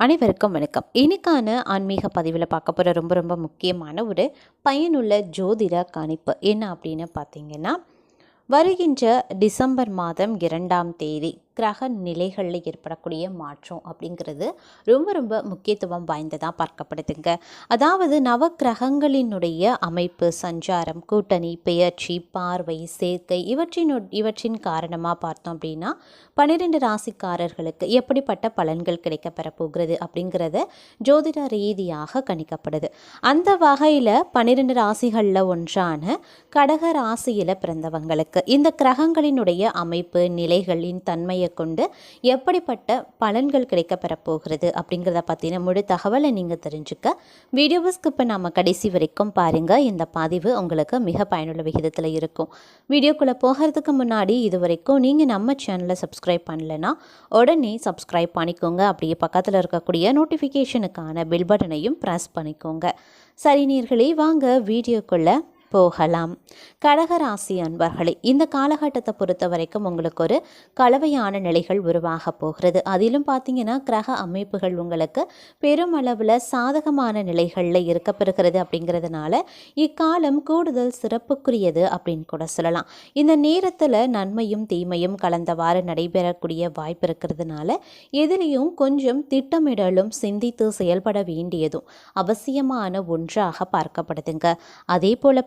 அனைவருக்கும் வணக்கம். இன்னைக்கான ஆன்மீக பதிவில் பார்க்க போகிற ரொம்ப ரொம்ப முக்கியமான ஒரு பயனுள்ள ஜோதிட கணிப்பு என்ன அப்படின்னு பார்த்தீங்கன்னா வருகின்ற டிசம்பர் மாதம் இரண்டாம் தேதி கிரக நிலைகளில் ஏற்படக்கூடிய மாற்றம் அப்படிங்கிறது ரொம்ப ரொம்ப முக்கியத்துவம் வாய்ந்ததாக பார்க்கப்படுதுங்க. அதாவது நவ கிரகங்களினுடைய அமைப்பு சஞ்சாரம் கூட்டணி பெயர்ச்சி பார்வை சேர்க்கை இவற்றின் இவற்றின் காரணமாக பார்த்தோம் அப்படின்னா பன்னிரெண்டு ராசிக்காரர்களுக்கு எப்படிப்பட்ட பலன்கள் கிடைக்கப்பெற போகிறது அப்படிங்கிறத ஜோதிட ரீதியாக கணிக்கப்படுது. அந்த வகையில் பன்னிரெண்டு ராசிகளில் ஒன்றான கடக ராசியில் பிறந்தவங்களுக்கு இந்த கிரகங்களினுடைய அமைப்பு நிலைகளின் தன்மையை கொண்டு எப்படிப்பட்ட பலன்கள் கிடைக்கப்பெற போகிறது அப்படிங்கிறத பற்றின முழு தகவலை நீங்கள் தெரிஞ்சுக்க. வீடியோவை இப்போ நம்ம கடைசி வரைக்கும் பாருங்கள் இந்த பதிவு உங்களுக்கு மிக பயனுள்ள விகிதத்தில் இருக்கும். வீடியோக்குள்ளே போகிறதுக்கு முன்னாடி இது வரைக்கும் நீங்கள் நம்ம சேனலை சப்ஸ்கிரைப் பண்ணலைன்னா உடனே சப்ஸ்கிரைப் பண்ணிக்கோங்க. அப்படியே பக்கத்தில் இருக்கக்கூடிய நோட்டிஃபிகேஷனுக்கான பில் பட்டனையும் ப்ரெஸ் பண்ணிக்கோங்க. சரி நீர்களே வாங்க வீடியோக்குள்ளே போகலாம். கடகராசி அன்பர்களே இந்த காலகட்டத்தை பொறுத்த வரைக்கும் உங்களுக்கு ஒரு கலவையான நிலைகள் உருவாக போகிறது. அதிலும் பார்த்தீங்கன்னா கிரக அமைப்புகள் உங்களுக்கு பெருமளவில் சாதகமான நிலைகளில் இருக்கப்பெறுகிறது அப்படிங்கிறதுனால இக்காலம் கூடுதல் சிறப்புக்குரியது அப்படின்னு கூட சொல்லலாம். இந்த நேரத்தில் நன்மையும் தீமையும் கலந்தவாறு நடைபெறக்கூடிய வாய்ப்பு இருக்கிறதுனால எதிலையும் கொஞ்சம் திட்டமிடலும் சிந்தித்து செயல்பட வேண்டியதும் அவசியமான ஒன்றாக பார்க்கப்படுதுங்க. அதே போல்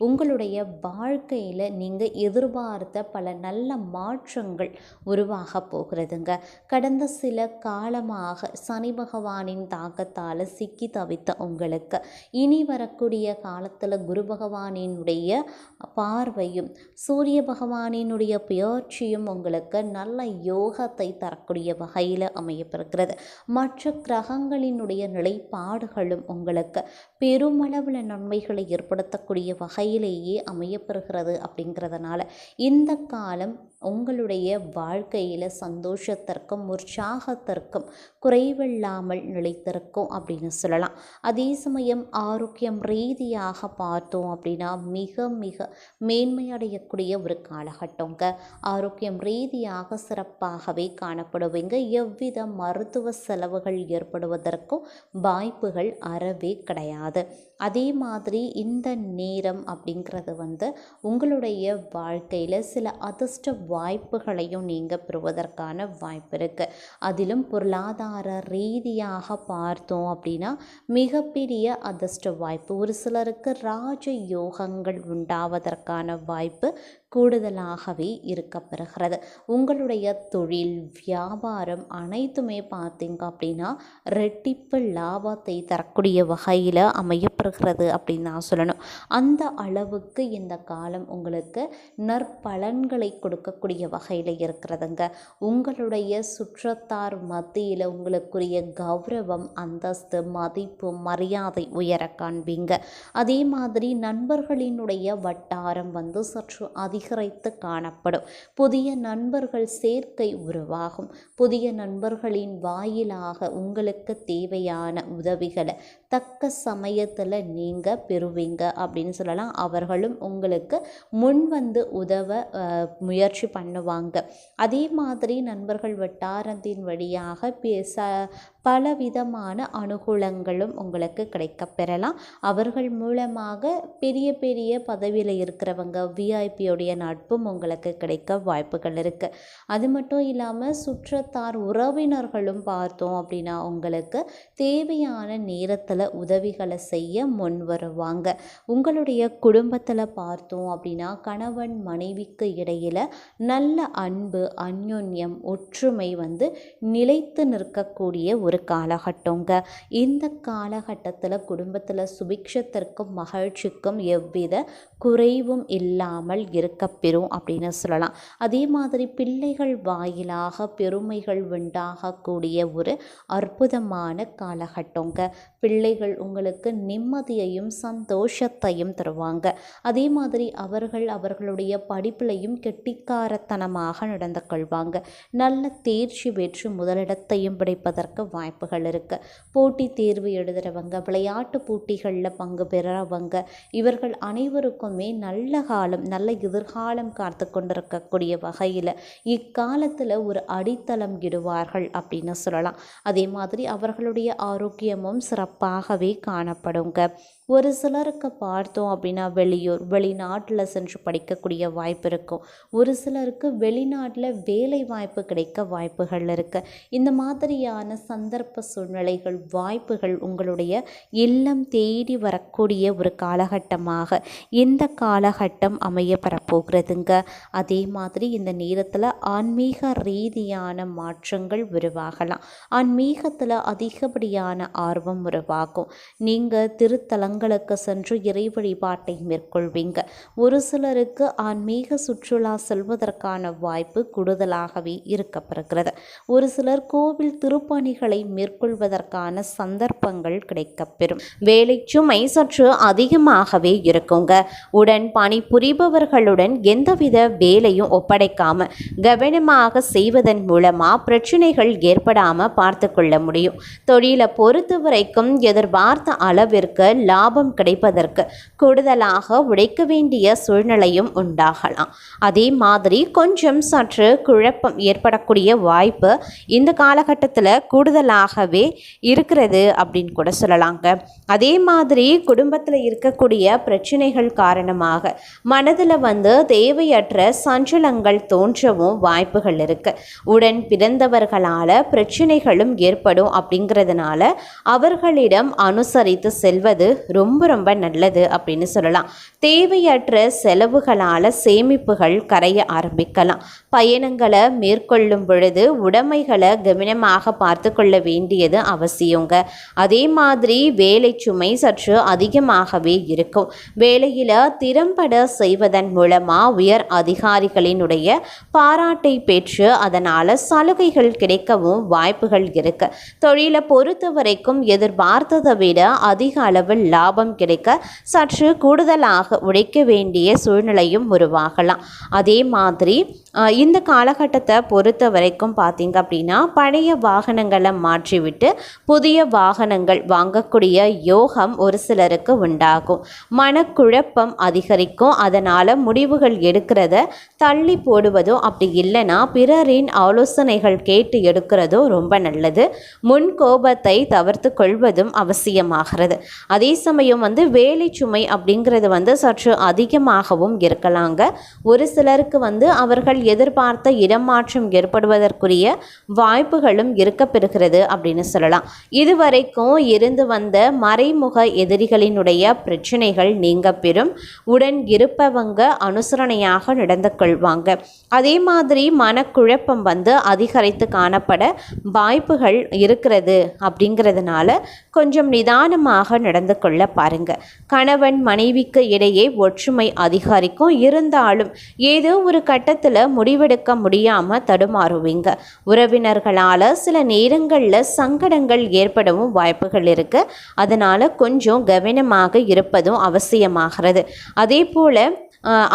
உங்களுடைய வாழ்க்கையில் நீங்கள் எதிர்பார்த்த பல நல்ல மாற்றங்கள் உருவாக போகிறதுங்க. கடந்த சில காலமாக சனி பகவானின் தாக்கத்தால் சிக்கி தவித்த உங்களுக்கு இனி வரக்கூடிய காலத்தில் குரு பகவானினுடைய பார்வையும் சூரிய பகவானினுடைய பயிற்சியும் உங்களுக்கு நல்ல யோகத்தை தரக்கூடிய வகையில் அமையப்பெறுகிறது. மற்ற கிரகங்களினுடைய நிலைப்பாடுகளும் உங்களுக்கு பெருமளவில் நன்மைகளை ஏற்படுத்தக்கூடிய வகை நிலையிலேயே அமையப்பெறுகிறது அப்படிங்கிறதுனால இந்த காலம் உங்களுடைய வாழ்க்கையில் சந்தோஷத்திற்கும் உற்சாகத்திற்கும் குறைவில்லாமல் நிலைத்திருக்கும் அப்படின்னு சொல்லலாம். அதே சமயம் ஆரோக்கியம் ரீதியாக பார்த்தோம் அப்படின்னா மிக மிக மேன்மையடையக்கூடிய ஒரு காலகட்டங்க. ஆரோக்கியம் ரீதியாக சிறப்பாகவே காணப்படுவீங்க. எவ்வித மருத்துவ செலவுகள் ஏற்படுவதற்கும் வாய்ப்புகள் அறவே கிடையாது. அதே மாதிரி இந்த நேரம் அப்படிங்கிறது வந்து உங்களுடைய வாழ்க்கையில் சில அதிர்ஷ்ட வாய்ப்புகளையும் நீங்கள் பெறுவதற்கான வாய்ப்பு இருக்குது அதிலும் பொருளாதார ரீதியாக பார்த்தோம் அப்படின்னா மிகப்பெரிய அதிர்ஷ்ட வாய்ப்பு. ஒரு சிலருக்கு ராஜ யோகங்கள் உண்டாவதற்கான வாய்ப்பு கூடுதலாகவே இருக்கப்பெறுகிறது. உங்களுடைய தொழில் வியாபாரம் அனைத்துமே பார்த்தீங்க அப்படின்னா ரெட்டிப்பு லாபத்தை தரக்கூடிய வகையில் அமையப்படுகிறது அப்படின்னு நான் சொல்லணும். அந்த அளவுக்கு இந்த காலம் உங்களுக்கு நற்பலன்களை கொடுக்கக்கூடிய வகையில் இருக்கிறதுங்க. உங்களுடைய சுற்றத்தார் மத்தியில் உங்களுக்குரிய கௌரவம் அந்தஸ்து மதிப்பு மரியாதை உயர காண்பீங்க. அதே மாதிரி நண்பர்களினுடைய வட்டாரம் வந்து சற்று அதிக அதிகரித்து காணப்படும். புதிய நண்பர்கள் சேர்க்கை உருவாகும். புதிய நண்பர்களின் வாயிலாக உங்களுக்கு தேவையான உதவிகளை தக்க சமயத்தில் நீங்கள் பெறுவீங்க அப்படின்னு சொல்லலாம். அவர்களும் உங்களுக்கு முன் வந்து உதவ முயற்சி பண்ணுவாங்க. அதே மாதிரி நண்பர்கள் வட்டாரத்தின் வழியாக பேச பலவிதமான அனுகூலங்களும் உங்களுக்கு கிடைக்க பெறலாம். அவர்கள் மூலமாக பெரிய பெரிய பதவியில் இருக்கிறவங்க விஐபியோடைய நட்பும் உங்களுக்கு கிடைக்க வாய்ப்புகள் இருக்குது அது மட்டும் இல்லாமல் சுற்றத்தார் உறவினர்களும் பார்த்தோம் அப்படின்னா உங்களுக்கு தேவையான நேரத்தில் உதவிகளை செய்ய முன் வருவாங்க. உங்களுடைய குடும்பத்தில் பார்த்தோம் அப்படின்னா கணவன் மனைவிக்கு இடையில் நல்ல அன்பு அந்யோன்யம் ஒற்றுமை வந்து நிலைத்து நிற்கக்கூடிய ஒரு காலகட்டங்க. இந்த காலகட்டத்தில் குடும்பத்தில் சுபிக்ஷத்திற்கும் மகிழ்ச்சிக்கும் எவ்வித குறைவும் இல்லாமல் இருக்கப்பெறும் அப்படின்னு சொல்லலாம். அதே மாதிரி பிள்ளைகள் வாயிலாக பெருமைகள் உண்டாகக்கூடிய ஒரு அற்புதமான காலகட்டங்க. பிள்ளைகள் உங்களுக்கு நிம்மதியையும் சந்தோஷத்தையும் தருவாங்க. அதே மாதிரி அவர்கள் அவர்களுடைய படிப்பிலையும் கெட்டிக்காரத்தனமாக நடந்து கொள்வாங்க. நல்ல தேர்ச்சி பெற்று முதலிடத்தையும் பிடிப்பதற்கு வாய்ப்புகள் இருக்குது போட்டி தேர்வு எழுதுகிறவங்க விளையாட்டு போட்டிகளில் பங்கு பெறவங்க இவர்கள் அனைவருக்குமே நல்ல காலம் நல்ல எதிர்காலம் காத்து கொண்டிருக்கக்கூடிய வகையில் இக்காலத்தில் ஒரு அடித்தளம் இடுவார்கள் அப்படின்னு சொல்லலாம். அதே மாதிரி அவர்களுடைய ஆரோக்கியமும் சிறப்பாகவே காணப்படுங்க. ஒரு சிலருக்கு பார்த்தோம் அப்படின்னா வெளியூர் வெளிநாட்டில் சென்று படிக்கக்கூடிய வாய்ப்பு இருக்கும். ஒரு சிலருக்கு வெளிநாட்டில் வேலை வாய்ப்பு கிடைக்க வாய்ப்புகள் இருக்குது இந்த மாதிரியான சந்தர்ப்ப சூழ்நிலைகள் வாய்ப்புகள் உங்களுடைய இல்லம் தேடி வரக்கூடிய ஒரு காலகட்டமாக இந்த காலகட்டம் அமைய பெறப்போகிறதுங்க. அதே மாதிரி இந்த நேரத்தில் ஆன்மீக ரீதியான மாற்றங்கள் உருவாகலாம். ஆன்மீகத்தில் அதிகப்படியான ஆர்வம் உருவாகும். நீங்கள் திருத்தலங்களுக்கு சென்று இறை வழிபாட்டை மேற்கொள்வீங்க. ஒரு சிலருக்கு ஆன்மீக சுற்றுலா செல்வதற்கான வாய்ப்பு கூடுதலாகவே இருக்கப்படுகிறது ஒரு சிலர் கோவில் திருப்பணிகளை மேற்கொள்வதற்கான சந்தர்ப்பங்கள் கிடைக்கப்பெறும். வேலை சுமை சற்று அதிகமாகவே இருக்குங்க. உடன் பணிபுரிபவர்களுடன் எந்தவித வேலையும் ஒப்படைக்காம கவனமாக செய்வதன் மூலமா பிரச்சனைகள் ஏற்படாம பார்த்து கொள்ள முடியும். தொழிலை பொறுத்த வரைக்கும் எதிர்பார்த்த அளவிற்கு லாபம் கிடைப்பதற்கு கூடுதலாக உழைக்க வேண்டிய சூழ்நிலையும் உண்டாகலாம். அதே மாதிரி கொஞ்சம் சற்று குழப்பம் ஏற்படக்கூடிய வாய்ப்பு இந்த காலகட்டத்தில் கூடுதலாகவே இருக்கிறது அப்படின்னு கூட சொல்லலாங்க. அதே மாதிரி குடும்பத்தில் இருக்கக்கூடிய பிரச்சனைகள் காரணமாக மனதில் வந்து தேவையற்ற சஞ்சலங்கள் தோன்றவும் வாய்ப்புகள் இருக்கு. உடன் பிறந்தவர்களால் பிரச்சனைகளும் ஏற்படும் அப்படிங்கிறதுனால அவர்களிடம் அனுசரித்து செல்வது ரொம்ப ரொம்ப நல்லது அப்படின்னு சொல்லலாம். தேவையற்ற செலவுகளால் சேமிப்புகள் கரைய ஆரம்பிக்கலாம். பயணங்களை மேற்கொள்ளும் பொழுது உடைமைகளை கவனமாக பார்த்து கொள்ள வேண்டியது அவசியங்க. அதே மாதிரி வேலை சுமை சற்று அதிகமாகவே இருக்கும். வேலையில் திறம்பட செய்வதன் மூலமாக உயர் அதிகாரிகளினுடைய பாராட்டை பெற்று அதனால் சலுகைகள் கிடைக்கவும் வாய்ப்புகள் இருக்கு. தொழிலை பொறுத்த வரைக்கும் எதிர்பார்த்ததை விட அதிக அளவில் லாபம் கிடைக்க சற்று கூடுதலாக உழைக்க வேண்டிய சூழ்நிலையும் உருவாகலாம். அதே மாதிரி இந்த காலகட்டத்தை பொறுத்த வரைக்கும் பார்த்தீங்க அப்படின்னா பழைய வாகனங்களை மாற்றிவிட்டு புதிய வாகனங்கள் வாங்கக்கூடிய யோகம் ஒரு சிலருக்கு உண்டாகும். மனக்குழப்பம் அதிகரிக்கும். அதனால் முடிவுகள் எடுக்கிறத தள்ளி போடுவதும் அப்படி இல்லைன்னா பிறரின் ஆலோசனைகள் கேட்டு எடுக்கிறதோ ரொம்ப நல்லது. முன் கோபத்தை தவிர்த்து கொள்வதும் அவசியமாகிறது. அதே சமயம் வந்து வேலை சுமை அப்படிங்கிறது வந்து சற்று அதிகமாகவும் இருக்கலாங்க. ஒரு சிலருக்கு வந்து அவர்கள் எதிர்பார்த்த இடமாற்றம் ஏற்படுவதற்குரிய வாய்ப்புகளும் இருக்கப்பெறுகிறது. அப்படின்னு சொல்லலாம். இதுவரைக்கும் இருந்து வந்த மறைமுக எதிரிகளினுடைய பிரச்சனைகள் நீங்க பெறும். உடன் இருப்பவங்க அனுசரணையாக நடந்து கொள்வாங்க. அதே மாதிரி மனக்குழப்பம் வந்து அதிகரித்து காணப்பட வாய்ப்புகள் இருக்கிறது அப்படிங்கிறதுனால கொஞ்சம் நிதானமாக நடந்து கொள்ள பாருங்க. கணவன் மனைவிக்கு இடையே ஒற்றுமை அதிகரிக்கும். இருந்தாலும் ஏதோ ஒரு கட்டத்தில் முடிவெடுக்க முடியாமல் தடுமாறுவீங்க. உறவினர்களால் சில நேரங்கள் நேரங்களில் சங்கடங்கள் ஏற்படவும் வாய்ப்புகள் இருக்கு. அதனால் கொஞ்சம் கவனமாக இருப்பதும் அவசியமாகிறது. அதே போல்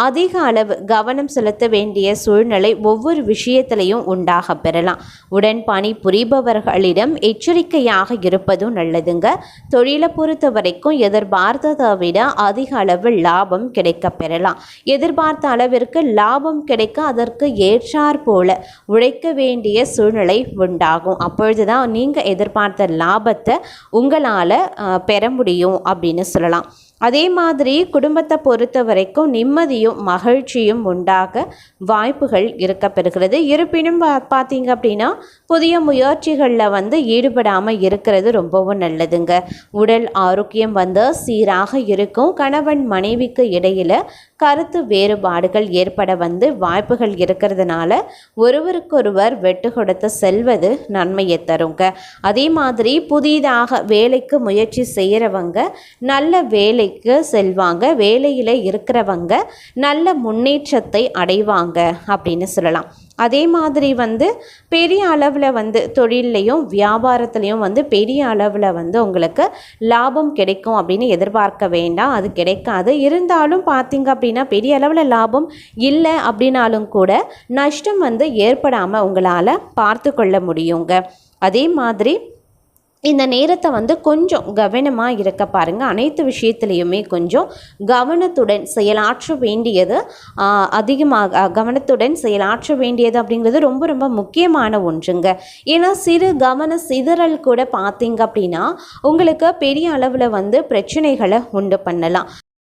அதிக அளவு கவனம் செலுத்த வேண்டிய சூழ்நிலை ஒவ்வொரு விஷயத்திலையும் உண்டாக பெறலாம். உடன் பணி புரிபவர்களிடம் எச்சரிக்கையாக இருப்பதும் நல்லதுங்க. தொழிலை பொறுத்த வரைக்கும் எதிர்பார்த்ததை விட அதிக அளவு லாபம் கிடைக்க பெறலாம். எதிர்பார்த்த அளவிற்கு லாபம் கிடைக்க அதற்கு ஏற்றார் போல உழைக்க வேண்டிய சூழ்நிலை உண்டாகும். அப்பொழுதுதான் நீங்கள் எதிர்பார்த்த லாபத்தை உங்களால் பெற முடியும் அப்படின்னு சொல்லலாம். அதே மாதிரி குடும்பத்தை பொறுத்த வரைக்கும் நிம்மதியும் மகிழ்ச்சியும் உண்டாக வாய்ப்புகள் இருக்கப்பெறுகிறது. இருப்பினும் பார்த்தீங்க அப்படின்னா புதிய முயற்சிகளில் வந்து ஈடுபடாமல் இருக்கிறது ரொம்பவும் நல்லதுங்க. உடல் ஆரோக்கியம் வந்து சீராக இருக்கும். கணவன் மனைவிக்கு இடையில் கருத்து வேறுபாடுகள் ஏற்பட வந்து வாய்ப்புகள் இருக்கிறதுனால ஒருவருக்கொருவர் வெட்டு கொடுத்து செல்வது நன்மையை தருங்க. அதே மாதிரி புதிதாக வேலைக்கு முயற்சி செய்கிறவங்க நல்ல வேலைக்கு செல்வாங்க. வேலையில் இருக்கிறவங்க நல்ல முன்னேற்றத்தை அடைவாங்க அப்படின்னு சொல்லலாம். அதே மாதிரி வந்து பெரிய அளவில் வந்து தொழில்லையும் வியாபாரத்துலேயும் வந்து பெரிய அளவில் வந்து உங்களுக்கு லாபம் கிடைக்கும் அப்படின்னு எதிர்பார்க்க வேண்டாம். அது கிடைக்காது. இருந்தாலும் பார்த்தீங்க அப்படின்னா பெரிய அளவில் லாபம் இல்லை அப்படின்னாலும் கூட நஷ்டம் வந்து ஏற்படாமல் உங்களால் பார்த்து கொள்ள முடியுங்க. அதே மாதிரி இந்த நேரத்தை வந்து கொஞ்சம் கவனமாக இருக்க பாருங்கள் அனைத்து விஷயத்துலேயுமே கொஞ்சம் கவனத்துடன் செயலாற்ற வேண்டியது அதிகமாக கவனத்துடன் செயலாற்ற வேண்டியது அப்படிங்கிறது ரொம்ப ரொம்ப முக்கியமான ஒன்றுங்க. ஏன்னா சிறு கவன சிதறல் கூட பார்த்தீங்க அப்படின்னா உங்களுக்கு பெரிய அளவில் வந்து பிரச்சனைகளை உண்டு பண்ணலாம்.